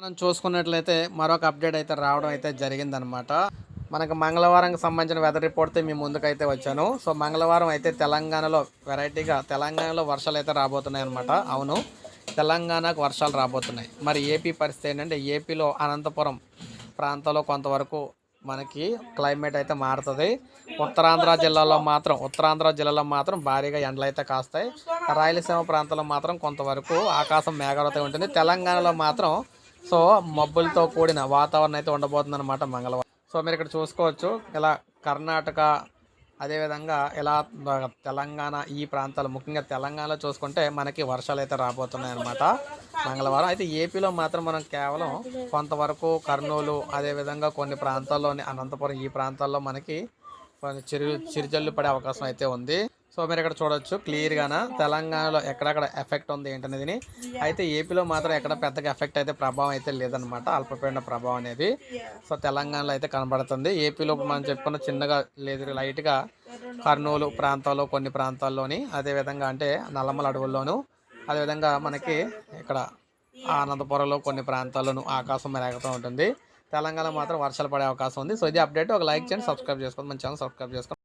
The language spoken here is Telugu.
మనం చూసుకున్నట్లయితే మరొక అప్డేట్ అయితే రావడం అయితే జరిగిందనమాట మనకు మంగళవారంకి సంబంధించిన వెదర్ రిపోర్ట్తో మీ ముందుకైతే వచ్చాను. సో మంగళవారం అయితే తెలంగాణలో వెరైటీగా తెలంగాణలో వర్షాలు అయితే రాబోతున్నాయి అనమాట అవును తెలంగాణకు వర్షాలు రాబోతున్నాయి. మరి ఏపీ పరిస్థితి ఏంటంటే ఏపీలో అనంతపురం ప్రాంతంలో కొంతవరకు మనకి క్లైమేట్ అయితే మారుతుంది. ఉత్తరాంధ్ర జిల్లాలో మాత్రం ఉత్తరాంధ్ర జిల్లాలో మాత్రం భారీగా ఎండలు అయితే కాస్తాయి. రాయలసీమ ప్రాంతంలో మాత్రం కొంతవరకు ఆకాశం మేఘాలతో ఉంటుంది. తెలంగాణలో మాత్రం సో మబ్బులతో కూడిన వాతావరణం అయితే ఉండబోతుంది అనమాట మంగళవారం. సో మీరు ఇక్కడ చూసుకోవచ్చు ఇలా కర్ణాటక అదేవిధంగా ఇలా తెలంగాణ ఈ ప్రాంతాలు ముఖ్యంగా తెలంగాణలో చూసుకుంటే మనకి వర్షాలు అయితే రాబోతున్నాయి అనమాట మంగళవారం. అయితే ఏపీలో మాత్రం మనం కేవలం కొంతవరకు కర్నూలు అదేవిధంగా కొన్ని ప్రాంతాల్లోని అనంతపురం ఈ ప్రాంతాల్లో మనకి కొన్ని చిరు చిరుజల్లు పడే అవకాశం అయితే ఉంది. సో మీరు ఇక్కడ చూడొచ్చు క్లియర్గాన? తెలంగాణలో ఎక్కడెక్కడ ఎఫెక్ట్ ఉంది ఏంటనేది అయితే ఏపీలో మాత్రం ఎక్కడ పెద్దగా ఎఫెక్ట్ అయితే ప్రభావం అయితే లేదనమాట అల్పపీడన ప్రభావం అనేది. సో తెలంగాణలో అయితే కనబడుతుంది. ఏపీలో మనం చెప్పుకున్న చిన్నగా లేదు లైట్గా కర్నూలు ప్రాంతాల్లో కొన్ని ప్రాంతాల్లోని అదేవిధంగా అంటే నల్లమల అడవుల్లోనూ అదేవిధంగా మనకి ఇక్కడ ఆనందపురంలో కొన్ని ప్రాంతాల్లోనూ ఆకాశం మెరగతూ ఉంటుంది. తెలంగాణ మాత్రం వర్షాలు పడే అవకాశం ఉంది. సో ఇది అప్డేట్. ఒక లైక్ చేయండి సబ్స్క్రైబ్ చేసుకోండి. మన ఛానల్ సబ్స్క్రైబ్ చేసుకోండి.